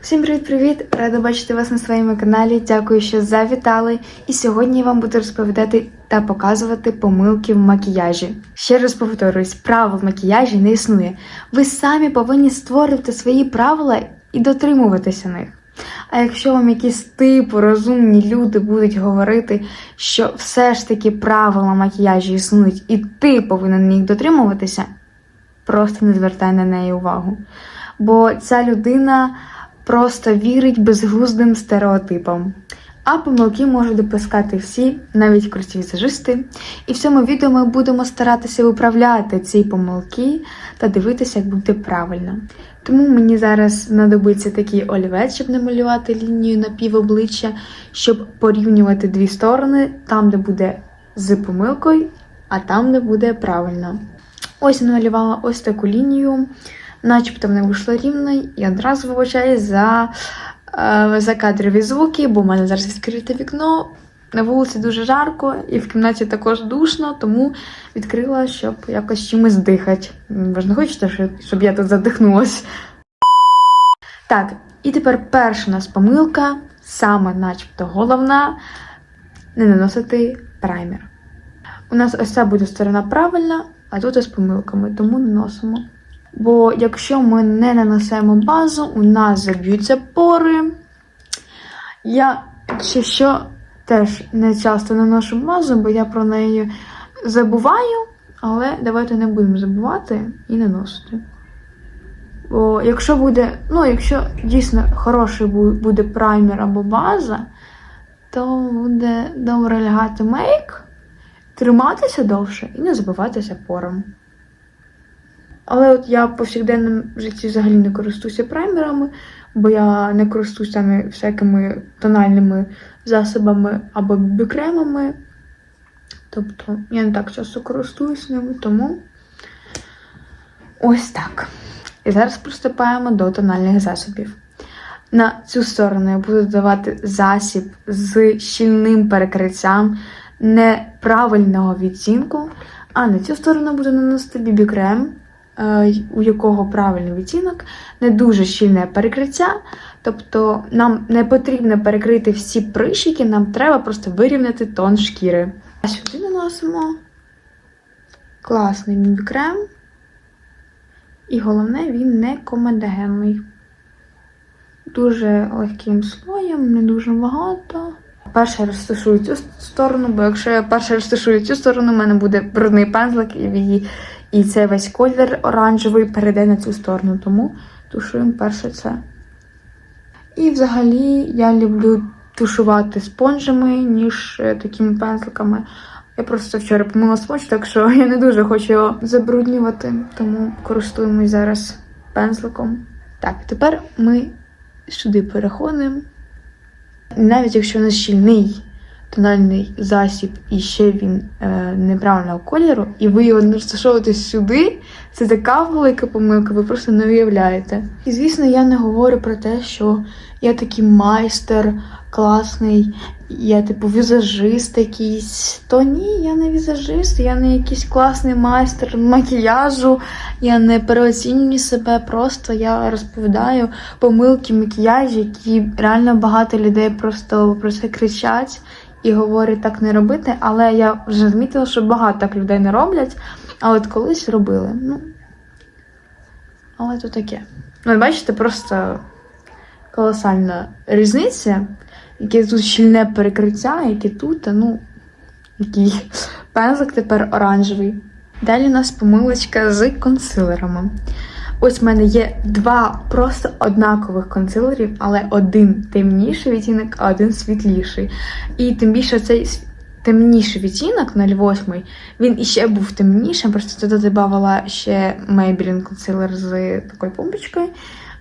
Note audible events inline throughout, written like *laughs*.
Всім привіт-привіт! Рада бачити вас на своєму каналі. Дякую, що завітали. І сьогодні я вам буду розповідати та показувати помилки в макіяжі. Ще раз повторюсь, правил в макіяжі не існує. Ви самі повинні створити свої правила і дотримуватися них. А якщо вам якісь типу розумні люди будуть говорити, що все ж таки правила макіяжу існують, і ти повинен їх дотримуватися, просто не звертай на неї увагу. Бо ця людина просто вірить безглуздим стереотипам. А помилки можуть допускати всі, навіть круті візажисти. І в цьому відео ми будемо старатися виправляти ці помилки та дивитися, як буде правильно. Тому мені зараз знадобиться такий олівець, щоб намалювати лінію на пів обличчя, щоб порівнювати дві сторони, там, де буде з помилкою, а там, де буде правильно. Ось я намалювала ось таку лінію, начебто вона вийшла рівно, і одразу вибачаюсь за, е, за кадрові звуки, бо в мене зараз відкрите вікно. На вулиці дуже жарко, і в кімнаті також душно, тому відкрила, щоб якось чимось дихати. Ви ж не хочете, щоб- я тут задихнулась. Так, і тепер перша у нас помилка, саме начебто головна, не наносити праймер. У нас ось ця буде сторона правильна, а тут із помилками, тому наносимо. Бо якщо ми не нанесемо базу, у нас заб'ються пори. Я, якщо що, теж не часто наношу базу, бо я про неї забуваю, але давайте не будемо забувати і наносити. Бо якщо буде, ну, якщо дійсно хороший буде праймер або база, то буде добре лягати мейк, триматися довше і не забиватися пором. Але от я в повсякденному житті взагалі не користуюся праймерами, бо я не користуюся всякими тональними засобами або бікремами. Тобто я не так часто користуюсь ними, тому ось так. І зараз приступаємо до тональних засобів. На цю сторону я буду додавати засіб з щільним перекриттям неправильного відтінку, а на цю сторону буду наносити бібі-крем, у якого правильний відтінок, не дуже щільне перекриття. Тобто нам не потрібно перекрити всі прищики, нам треба просто вирівняти тон шкіри. А сюди наносимо класний бібі-крем. І головне, він не комедогенний. Дуже легким слоєм, не дуже багато. Перше розташую цю сторону, бо якщо я перше розташую цю сторону, у мене буде брудний пензлик, і, і, цей весь колір оранжевий перейде на цю сторону. Тому тушуємо перше це. І взагалі я люблю тушувати спонжами, ніж е, такими пензликами. Я просто вчора помила спонж, так що *laughs* я не дуже хочу його забруднювати, тому користуємось зараз пензликом. Так, тепер ми сюди переходимо. Навіть якщо у нас щільний тональний засіб і ще він е, неправильного кольору, і ви його не розташовуєте сюди, це така велика помилка, ви просто не уявляєте. І звісно, я не говорю про те, що я такий майстер класний, я типу візажист якийсь. То ні, я не візажист, я не якийсь класний майстер макіяжу, я не переоцінюю себе, просто я розповідаю помилки макіяжі, які реально багато людей просто про це кричать і говорять так не робити. Але я вже змітила, що багато так людей не роблять, але от колись робили. Ну, але то таке. Ну, бачите, просто колосальна різниця, яке тут щільне перекриття, яке тут, а ну, який пензлик тепер оранжевий. Далі у нас помилочка з консилерами. Ось в мене є два просто однакових консилерів, але один темніший відтінок, а один світліший. І тим більше цей темніший відтінок 08, він іще був темнішим, просто туди додавала ще Maybelline консилер з такою помпочкою.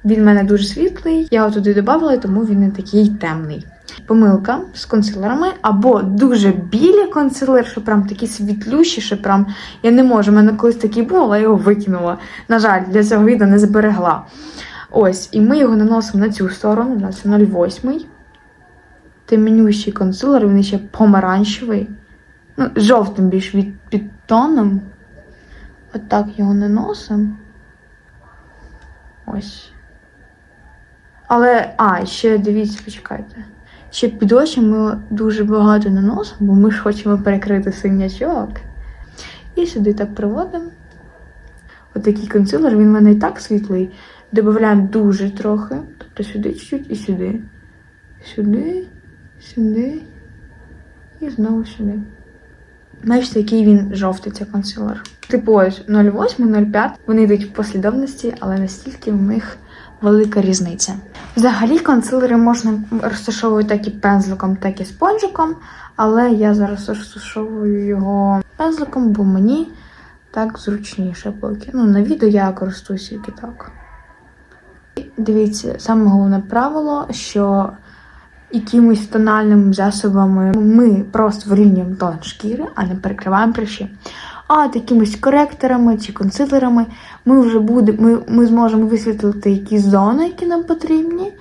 Він в мене дуже світлий, я його туди додавала, тому він не такий темний. Помилка з консилерами або дуже білі консилер, що прям такі світлющі, що прям я не можу. У мене колись такий був, але я його викинула. На жаль, для цього відео не зберегла. Ось, і ми його наносимо на цю сторону, на це 08. Темнющий консилер, він ще помаранчевий. Ну, жовтим більш від під тоном. Отак його наносимо. Ось. Але, а, ще дивіться, почекайте. Ще під очі ми дуже багато наносимо, бо ми ж хочемо перекрити синячок. І сюди так приводимо. Отакий консилер, він в мене і так світлий. Додаємо дуже трохи. Тобто сюди чуть-чуть і сюди. Сюди, сюди і знову сюди. Бачите, який він жовтий, цей консилер. Типу ось 0,8, 0,5. Вони йдуть в послідовності, але настільки в них велика різниця. Взагалі консилери можна розташовувати так і пензликом, так і спонжиком, але я зараз розташовую його пензликом, бо мені так зручніше поки. Ну, на відео я користуюся тільки так. Дивіться, саме головне правило, що якимись тональними засобами ми просто вирівнюємо тон шкіри, а не перекриваємо прищі. А якимись коректорами чи консилерами ми вже будемо, ми, ми зможемо висвітлити якісь зони, які нам потрібні,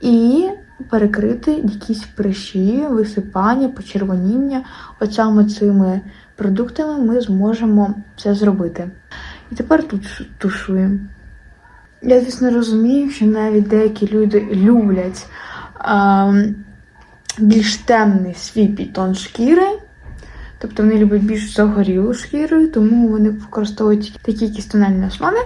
і перекрити якісь прищі, висипання, почервоніння. От цими продуктами ми зможемо це зробити. І тепер тут тушуємо. Я, звісно, розумію, що навіть деякі люди люблять більш темний свій підтон шкіри. Тобто вони люблять більш загорілу шкіру, тому вони використовують такі якісь тональні основи.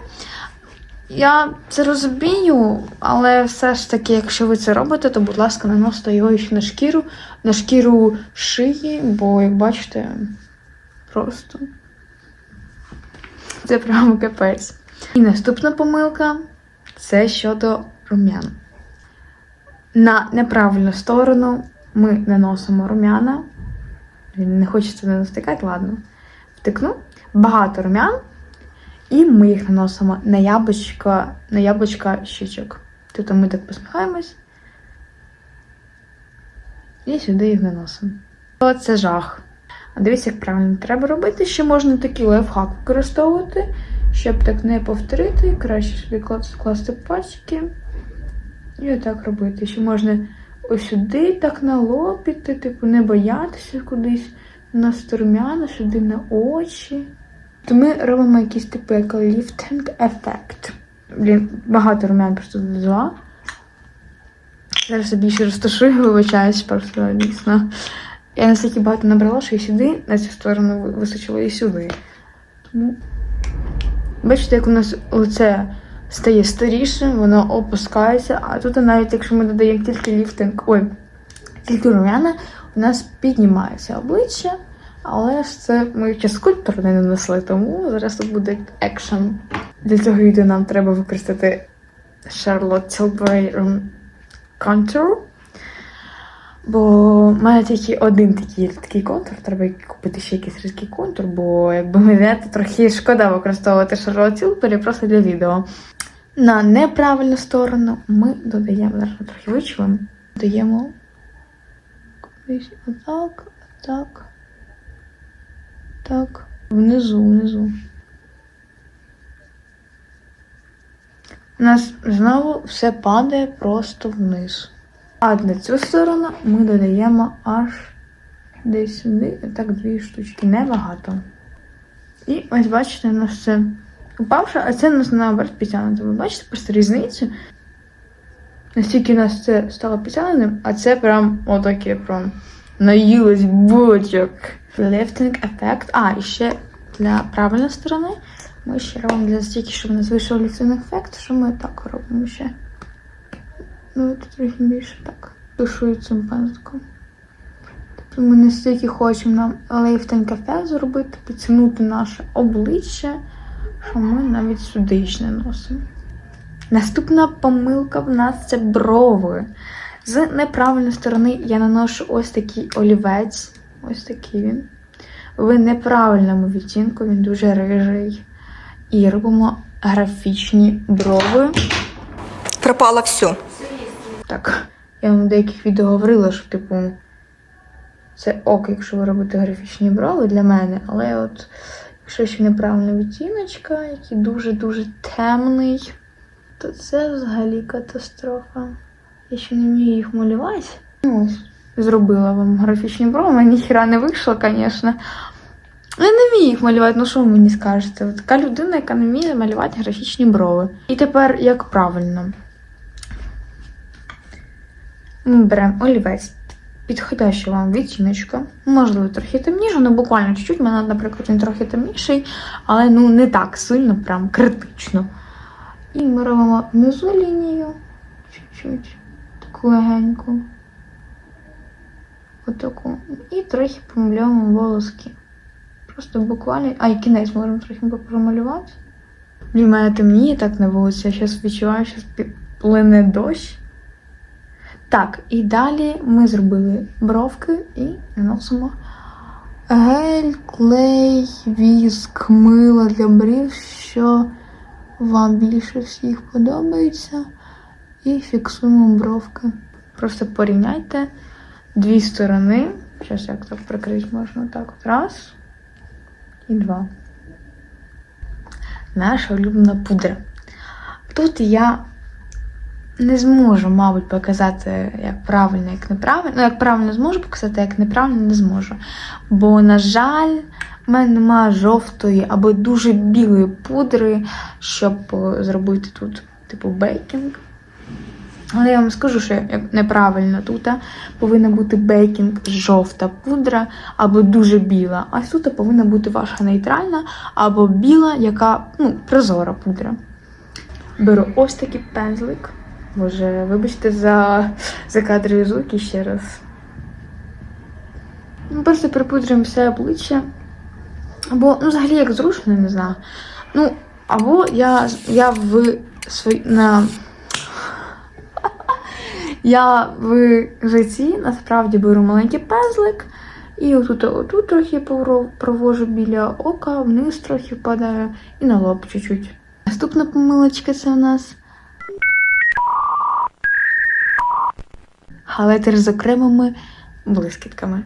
Я це розумію, але все ж таки, якщо ви це робите, то, будь ласка, наносите його ще на шкіру, на шкіру шиї, бо, як бачите, просто це прямо капець. І наступна помилка це щодо рум'ян. На неправильну сторону ми наносимо рум'яна. Не хочеться не втикати, ладно. Втикну. Багато рум'ян. І ми їх наносимо на яблучко, на яблучка щічок. Тобто ми так посміхаємось. І сюди їх наносимо. Це жах. А дивіться, як правильно треба робити. Ще можна такий лайфхак використовувати, щоб так не повторити. Краще кла- скласти пальчики. І отак робити. Ще можна ось сюди так на лоб піти, типу, не боятися кудись на рум'яна, сюди на очі. То ми робимо якийсь типу як ліфтинг ефект. Блін, багато рум'ян просто додала. Зараз я більше розташую, вибачаюсь, просто дійсно. Я настільки багато набрала, що і сюди, на цю сторону ви- височила і сюди. Тому бачите, як у нас лице стає старішим, воно опускається, а тут навіть якщо ми додаємо тільки ліфтинг, ой, тільки рум'яна, у нас піднімається обличчя, але ж це ми ще скульптор не нанесли, тому зараз тут буде екшен. Для цього відео нам треба використати Charlotte Tilbury Room Contour. Бо в тільки один такий такий контур, треба купити ще якийсь різкий контур, бо якби мене то трохи шкода використовувати Charlotte Tilbury просто для відео. На неправильну сторону ми додаємо, зараз трохи вичуємо, додаємо кудись отак, отак, так, внизу, внизу. У нас знову все падає просто вниз. А на цю сторону ми додаємо аж десь сюди, так дві штучки, небагато. І ось бачите, у нас це упавше, а це у нас наоборот підтягнуто. Ви бачите просто різницю? Настільки у нас це стало підтягненим, а це прям отаке прям наїлось бочок. Ліфтинг ефект. А, і ще для правильної сторони ми ще робимо для стільки, щоб у нас вийшов ліфтинг ефект, що ми так робимо ще. Ну, тут трохи більше так. Тушую цим пензликом. Тобто ми настільки хочемо нам лейфтинг ефект зробити, підтягнути наше обличчя, що ми навіть сюди ще не носимо. Наступна помилка в нас це брови. З неправильної сторони я наношу ось такий олівець. Ось такий він. В неправильному відтінку він дуже рижий. І робимо графічні брови. Пропало все. Так, я вам в деяких відео говорила, що, типу, це ок, якщо ви робите графічні брови для мене, але от якщо ще неправильна відтіночка, який дуже-дуже темний, то це взагалі катастрофа. Я ще не вмію їх малювати. Ну, ось, зробила вам графічні брови, ніхіра не вийшло, звісно. Я не вмію їх малювати, ну що ви мені скажете? От така людина, яка не вміє малювати графічні брови. І тепер як правильно? Ми беремо олівець підходяща вам відтіночка. Можливо, трохи темніше, ну буквально чуть-чуть. Мене, наприклад, він трохи темніший, але ну не так сильно, прям критично. І ми робимо внизу лінію, чуть-чуть, таку легеньку. Отаку. І трохи помальовуємо волоски. Просто буквально. А, і кінець можемо трохи промалювати. Блін, мене темніє так на вулиці, я зараз відчуваю, що плине дощ. Так, і далі ми зробили бровки і наносимо гель, клей, віск, мило для брів, що вам більше всіх подобається. І фіксуємо бровки. Просто порівняйте дві сторони. Зараз як так прикрити можна так. от. Раз і два. Наша улюблена пудра. Тут я не зможу, мабуть, показати, як правильно, як неправильно. Ну, як правильно зможу показати, як неправильно не зможу. Бо, на жаль, в мене немає жовтої або дуже білої пудри, щоб е, зробити тут, типу, бейкінг. Але я вам скажу, що як неправильно тут повинна бути бейкінг жовта пудра або дуже біла. А тут повинна бути ваша нейтральна або біла, яка ну, прозора пудра. Беру ось такий пензлик. Боже, вибачте за, за кадрові звуки ще раз. Ми просто припудрюємо все обличчя. Або, ну, взагалі, як зручно, не знаю. Ну, або я, я в свої, на *laughs* я в житті насправді беру маленький пензлик і отут, отут трохи провожу біля ока, вниз трохи впадаю і на лоб чуть-чуть. Наступна помилочка це у нас халетер з окремими блискітками.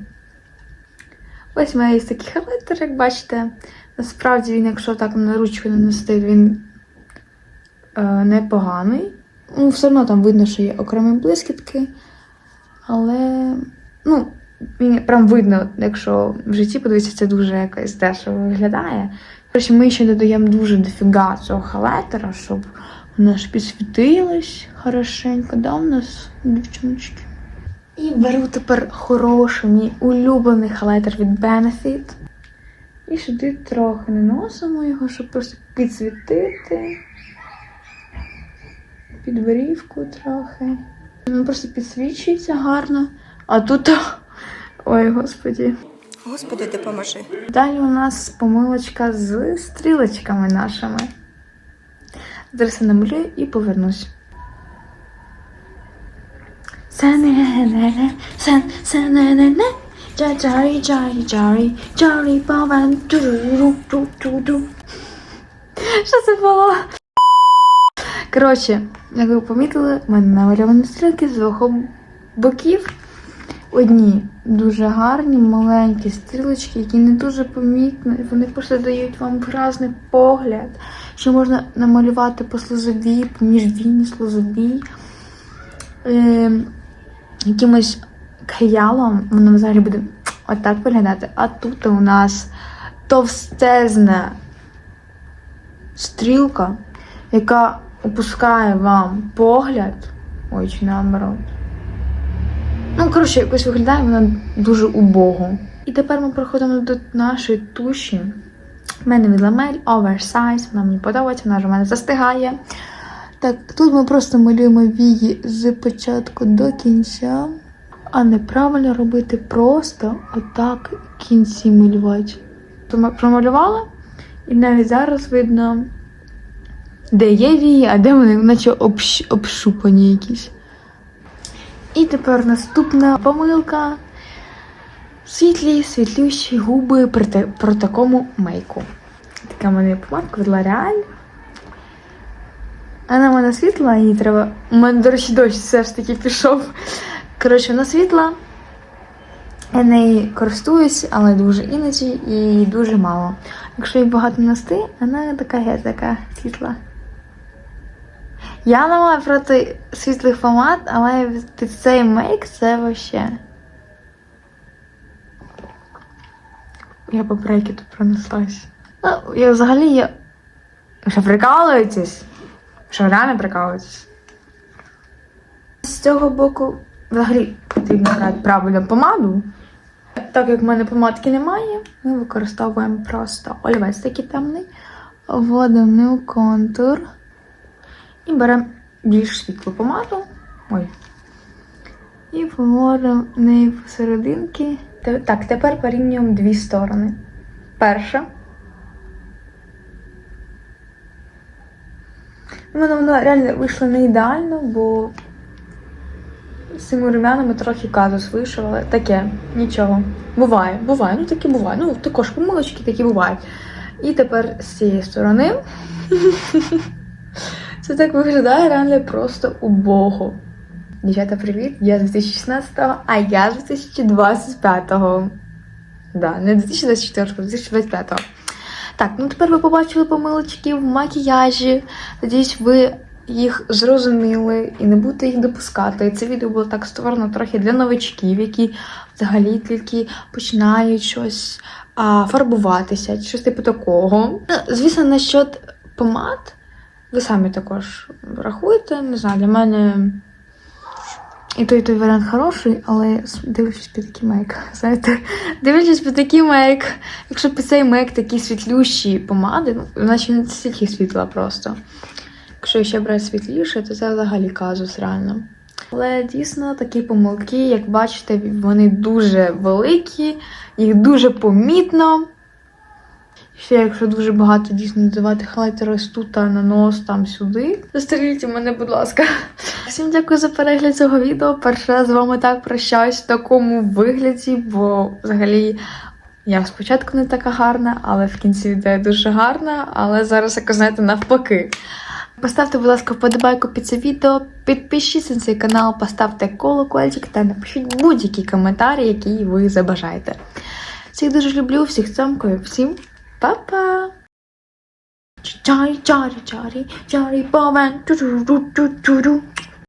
Ось у мене є такий халетер, як бачите. Насправді він, якщо так на ручку нанести, він е, непоганий. Ну, все одно там видно, що є окремі блискітки. Але, ну, він прям видно, якщо в житті подивитися, це дуже якось дешево виглядає. Коротше, ми ще додаємо дуже дофіга цього халетера, щоб воно ж підсвітилось хорошенько, да, у нас, дівчиночки. І беру тепер хороший мій улюблений халетер від Benefit. І сюди трохи наносимо його, щоб просто підсвітити під брівку трохи. Він просто підсвічується гарно. А тут. *laughs* Ой, господі. Господи, допоможи. Далі у нас помилочка з стрілочками нашими. Зараз я намалюю і повернусь. Джа-джарі, джарі, джарі, джарі, павен, ту-ру-ру-ту-ту-ту. Що це було? Коротше, як ви помітили, в мене намальовані стрілки з двох боків. Одні дуже гарні, маленькі стрілочки, які не дуже помітні. Вони просто дають вам виразний погляд, що можна намалювати по слозовій, по міжвійній слозовій. Е, якимось каялом, воно взагалі буде отак виглядати. А тут у нас товстезна стрілка, яка опускає вам погляд. Ой, чи наоборот. Ну, коротше, якось виглядає вона дуже убого. І тепер ми переходимо до нашої туші. У мене від ламель Oversize, вона мені подобається, вона ж у мене застигає. Так, тут ми просто малюємо вії з початку до кінця, а неправильно робити просто отак кінці малювати. То промалювала, і навіть зараз видно, де є вії, а де вони наче общ... обшупані якісь. І тепер наступна помилка. Світлі, світлющі губи при, при такому мейку. Така в мене помадка від L'Oreal. Вона в мене світла, їй треба. У мене, до речі, дощ все ж таки пішов. Коротше, вона світла. Я нею користуюсь, але дуже іноді і дуже мало. Якщо її багато нести, вона така геть така світла. Я не маю проти світлих помад, але під цей мейк це вообще. Я по брейки тут пронеслась. Ну, я взагалі я. Ви прикалуєтесь? Що реально прикалуєтесь? З цього боку взагалі потрібно брати правильно помаду. Так як в мене помадки немає, ми використовуємо просто олівець такий темний, вводимо контур і беремо більш світлу помаду. Ой. І вводимо неї посерединки. Так, тепер порівнюємо дві сторони. Перша. Мене воно реально вийшло не ідеально, бо з цими румянами трохи казус вийшов, але таке, нічого. Буває, буває, ну таке буває. Ну, також помилочки такі бувають. І тепер з цієї сторони. *laughs* Це так виглядає реально просто убого. Дівчата, привіт! Я з 2016-го, а я з 2025-го. Да, не 2024-го, а 2025-го. Так, ну тепер ви побачили помилочки в макіяжі. Надіюсь, ви їх зрозуміли і не будете їх допускати. Це відео було так створено трохи для новичків, які взагалі тільки починають щось а, фарбуватися, щось типу такого. Ну, звісно, насчет помад, ви самі також рахуєте. Не знаю, для мене і той, той варіант хороший, але дивлячись під який мейк. *laughs* Знаєте, дивлячись під який мейк. Якщо під цей мейк такі світлющі помади, ну, вона не стільки світла просто. Якщо ще брати світліше, то це взагалі казус реально. Але дійсно такі помилки, як бачите, вони дуже великі, їх дуже помітно. Ще якщо дуже багато дійсно надавати хайлайтер ось на нос, там сюди. Застріліть мене, будь ласка. Всім дякую за перегляд цього відео. Перший раз з вами так прощаюсь в такому вигляді, бо взагалі я спочатку не така гарна, але в кінці відео дуже гарна, але зараз, як знаєте, навпаки. Поставте, будь ласка, вподобайку під це відео, підпишіться на цей канал, поставте колокольчик та напишіть будь-які коментарі, які ви забажаєте. Всіх дуже люблю, всіх цьомкаю, всім Papa. Cari cari cari cari baven. Duru duru duru.